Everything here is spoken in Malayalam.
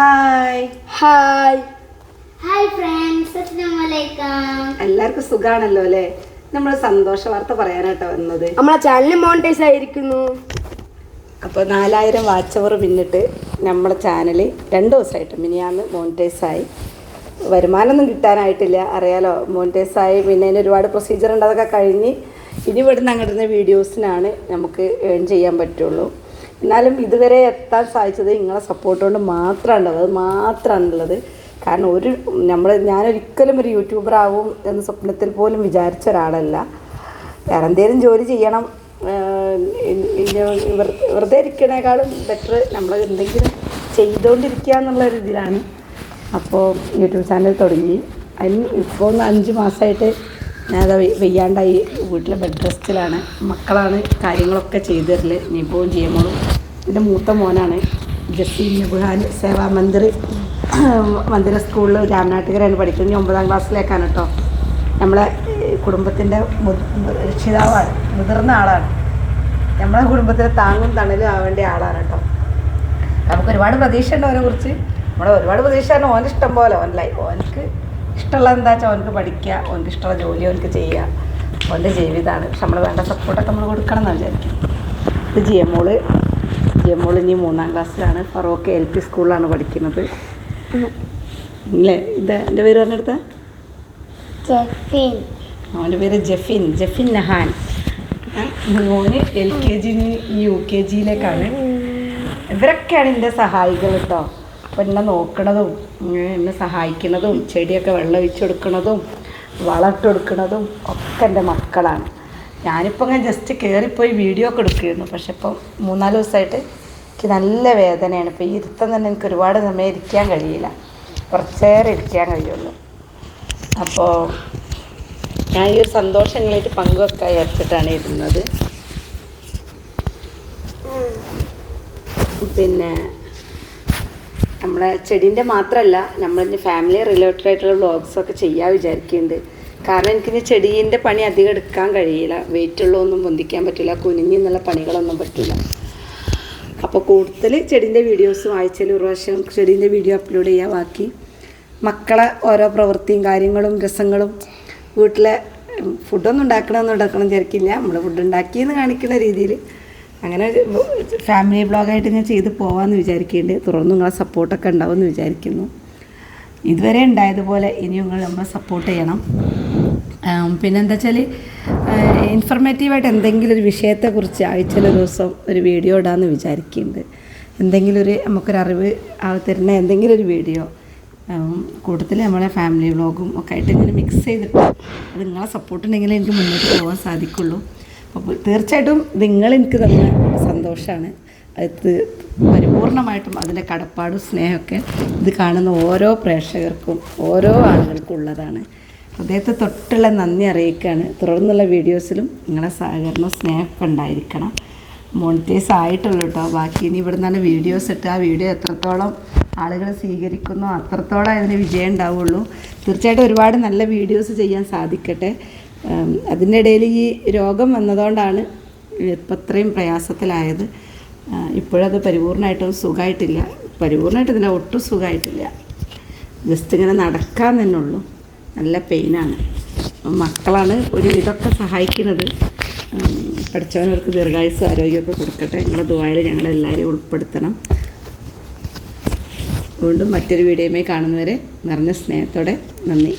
ഹായ് ഹായ് ഹായ് ഫ്രണ്ട്സ് എല്ലാവർക്കും സുഖാണല്ലോ അല്ലേ? നമ്മൾ സന്തോഷ വാർത്ത പറയാനായിട്ടാ വന്നത്. നമ്മളെ ചാനൽ മോണിറ്റൈസ് ആയിരിക്കുന്നു. അപ്പോൾ നാലായിരം വാച്ച് അവർ പിന്നിട്ട് നമ്മുടെ ചാനൽ രണ്ട് ദിവസമായിട്ട് മിനിയാന്ന് മോണിറ്റൈസ് ആയി. വരുമാനമൊന്നും കിട്ടാനായിട്ടില്ല. അറിയാലോ മോണിറ്റൈസ് ആയി. പിന്നെ അതിന് ഒരുപാട് പ്രൊസീജിയർ ഉണ്ട്. അതൊക്കെ കഴിഞ്ഞ് ഇനി ഇവിടുന്ന് അങ്ങോട്ടുന്ന വീഡിയോസിനാണ് നമുക്ക് ഏൺ ചെയ്യാൻ പറ്റുള്ളൂ. എന്നാലും ഇതുവരെ എത്താൻ സാധിച്ചത് നിങ്ങളെ സപ്പോർട്ട് കൊണ്ട് മാത്രമാണ് അത് മാത്രമാണുള്ളത് കാരണം ഒരു നമ്മൾ ഞാനൊരിക്കലും ഒരു യൂട്യൂബർ ആവും എന്ന സ്വപ്നത്തിൽ പോലും വിചാരിച്ച ഒരാളല്ല. വേറെ എന്തെങ്കിലും ജോലി ചെയ്യണം വെറുതെ ഇരിക്കണേക്കാളും ബെറ്റർ നമ്മൾ എന്തെങ്കിലും ചെയ്തുകൊണ്ടിരിക്കുക എന്നുള്ള ഒരു ഇതിലാണ്. അപ്പോൾ യൂട്യൂബ് ചാനൽ തുടങ്ങി. അതിന് ഇപ്പോൾ ഒന്ന് അഞ്ച് മാസമായിട്ട് ഞാനത് വെയ്യാണ്ടായി. വീട്ടിലെ ബെഡ് റെസ്റ്റിലാണ് മക്കളാണ് കാര്യങ്ങളൊക്കെ ചെയ്തു തരൽ. ഇനിയിപ്പോൾ ചെയ്യുമ്പോഴും എന്റെ മൂത്ത മോനാണ്. ജസീം നബുഹാൻ സേവാ മന്ദിർ മന്ദിര സ്കൂളിൽ രാമനാട്ടുകരയാണ് പഠിക്കുന്നത്. ഒമ്പതാം ക്ലാസ്സിലേക്കാണ് കേട്ടോ. നമ്മളെ കുടുംബത്തിന്റെ രക്ഷിതാവാണ്. മുതിർന്ന ആളാണ്. നമ്മളെ കുടുംബത്തിലെ താങ്ങും തണലും ആവേണ്ട ആളാണ് കേട്ടോ. നമുക്ക് ഒരുപാട് പ്രതീക്ഷ ഉണ്ട് അവനെ കുറിച്ച്. നമ്മുടെ ഒരുപാട് പ്രതീക്ഷ ആണ് ഇഷ്ടം പോലെ ഓൻ ലൈഫ് ഓനക്ക് ഇഷ്ടമുള്ള എന്താ വെച്ചാൽ ഓനക്ക് പഠിക്കുക ഓനക്ക് ഇഷ്ടമുള്ള ജോലി ഓനക്ക് ചെയ്യുക. ഓന്റെ ജീവിതമാണ് പക്ഷെ നമ്മൾ വേണ്ട സപ്പോർട്ടൊക്കെ നമ്മൾ കൊടുക്കണം എന്നാണ് വിചാരിക്കും ഇത് ജി മോൾ ജി എം ഇനി മൂന്നാം ക്ലാസ്സിലാണ്. ഫറോക്ക് എൽ പി സ്കൂളിലാണ് പഠിക്കുന്നത്. അല്ലേ ഇത് എന്റെ പേര് പറഞ്ഞെടുത്ത ജെഫിൻ. അവന്റെ പേര് ജെഫിൻ. ജെഫിൻ നഹാൻ. മൂന്ന് മോന് L K G U K ജിയിലേക്കാണ് ഇവരൊക്കെയാണ് എന്റെ സഹായികൾ കേട്ടോ അപ്പം എന്നെ നോക്കണതും എന്നെ സഹായിക്കുന്നതും ചെടിയൊക്കെ വെള്ളം ഒഴിച്ചു വളമിട്ട് കൊടുക്കണതും ഒക്കെ എന്റെ മക്കളാണ്. ഞാനിപ്പോൾ ഇങ്ങനെ ജസ്റ്റ് കയറിപ്പോയി വീഡിയോ ഒക്കെ എടുക്കുകയായിരുന്നു. പക്ഷെ ഇപ്പം മൂന്നാൽ ദിവസമായിട്ട് എനിക്ക് നല്ല വേദനയാണ്. ഇപ്പോൾ ഈ ഇരുത്തം തന്നെ എനിക്ക് ഒരുപാട് സമയം ഇരിക്കാൻ കഴിയില്ല. കുറച്ചേറെ ഇരിക്കാൻ കഴിയുള്ളൂ. അപ്പോൾ ഞാൻ ഈ ഒരു സന്തോഷങ്ങളായിട്ട് പങ്കുവെക്കാൻ വിചാരിച്ചിട്ടാണ് ഇരുന്നത്. പിന്നെ നമ്മളെ ചെടീന്റെ മാത്രമല്ല നമ്മളിനി ഫാമിലി റിലേറ്റഡ് ആയിട്ടുള്ള വ്ളോഗ്സൊക്കെ ചെയ്യാൻ വിചാരിക്കുന്നുണ്ട്. കാരണം എനിക്കിനി ചെടീന്റെ പണി അധികം എടുക്കാൻ കഴിയില്ല. വെയിറ്റുള്ളതൊന്നും പൊന്തിക്കാൻ പറ്റില്ല. കുനിഞ്ഞ് എന്നുള്ള പണികളൊന്നും പറ്റില്ല. അപ്പോൾ കൂടുതൽ ചെടീന്റെ വീഡിയോസ് ആഴ്ചയിൽ ഒരു പ്രാവശ്യം ചെടീന്റെ വീഡിയോ അപ്ലോഡ് ചെയ്യാൻ ബാക്കി. മക്കളെ ഓരോ പ്രവൃത്തിയും കാര്യങ്ങളും രസങ്ങളും. വീട്ടിലെ ഫുഡൊന്നും ഉണ്ടാക്കണമെന്ന് ഉണ്ടാക്കണം വിചാരിക്കില്ല. നമ്മൾ ഫുഡ് ഉണ്ടാക്കിയെന്ന് കാണിക്കുന്ന രീതിയിൽ അങ്ങനെ ഫാമിലി ബ്ലോഗായിട്ട് ഞാൻ ചെയ്ത് പോകാമെന്ന് വിചാരിക്കുന്നുണ്ട് തുടർന്ന് നിങ്ങളെ സപ്പോർട്ടൊക്കെ ഉണ്ടാവുമെന്ന് വിചാരിക്കുന്നു. ഇതുവരെ ഉണ്ടായതുപോലെ ഇനി നിങ്ങൾ നമ്മളെ സപ്പോർട്ട് ചെയ്യണം. പിന്നെന്താ വെച്ചാൽ ഇൻഫർമേറ്റീവായിട്ട് എന്തെങ്കിലും ഒരു വിഷയത്തെക്കുറിച്ച് ആഴ്ചയിൽ ഒരു ദിവസം ഒരു വീഡിയോ ഇടാമെന്ന് വിചാരിക്കുന്നുണ്ട് എന്തെങ്കിലും ഒരു നമുക്കൊരറിവ് അറിവ് തരുന്ന എന്തെങ്കിലും ഒരു വീഡിയോ കൂട്ടത്തിൽ നമ്മളെ ഫാമിലി വ്ളോഗും ഒക്കെ ആയിട്ട് ഇങ്ങനെ മിക്സ് ചെയ്തിട്ട് അത് നിങ്ങളെ സപ്പോർട്ട് ഉണ്ടെങ്കിലേ എനിക്ക് മുന്നോട്ട് പോകാൻ സാധിക്കുള്ളൂ. അപ്പോൾ തീർച്ചയായിട്ടും നിങ്ങൾ എനിക്ക് തന്ന സന്തോഷമാണ് അത് പരിപൂർണമായിട്ടും അതിന്റെ കടപ്പാടും സ്നേഹമൊക്കെ ഇത് കാണുന്ന ഓരോ പ്രേക്ഷകർക്കും ഓരോ ആളുകൾക്കും ഉള്ളതാണ്. ഹൃദയത്തെ തൊട്ടുള്ള നന്ദി അറിയിക്കുകയാണ്. തുടർന്നുള്ള വീഡിയോസിലും നിങ്ങളുടെ സഹകരണം സ്നേഹമൊക്കെ ഉണ്ടായിരിക്കണം. മോണിറ്റൈസ് ആയിട്ടുള്ളൂ കേട്ടോ. ബാക്കി ഇനി ഇവിടെ നിന്നാണ് വീഡിയോസ് ഇട്ട് ആ വീഡിയോ എത്രത്തോളം ആളുകൾ സ്വീകരിക്കുന്നോ അത്രത്തോളം അതിന് വിജയം ഉണ്ടാവുള്ളൂ. തീർച്ചയായിട്ടും ഒരുപാട് നല്ല വീഡിയോസ് ചെയ്യാൻ സാധിക്കട്ടെ. അതിന്റെ ഇടയിൽ ഈ രോഗം വന്നതുകൊണ്ടാണ് ഇപ്പം അത്രയും പ്രയാസത്തിലായത്. ഇപ്പോഴത് പരിപൂർണമായിട്ടും സുഖമായിട്ടില്ല. പരിപൂർണമായിട്ട് ഇതിന്റെ ഒട്ടും സുഖമായിട്ടില്ല. ജസ്റ്റ് ഇങ്ങനെ നടക്കാൻ തന്നെ ഉള്ളൂ. നല്ല പെയിനാണ്. മക്കളാണ് ഒരു ഇതൊക്കെ സഹായിക്കുന്നത്. പഠിച്ചവനവർക്ക് ദീർഘായുസ് ആരോഗ്യമൊക്കെ കൊടുക്കട്ടെ. നിങ്ങളുടെ ദുബായിൽ ഞങ്ങളെല്ലാവരെയും ഉൾപ്പെടുത്തണം. വീണ്ടും മറ്റൊരു വീഡിയോയുമായി കാണുന്നവരെ നിറഞ്ഞ സ്നേഹത്തോടെ നന്ദി.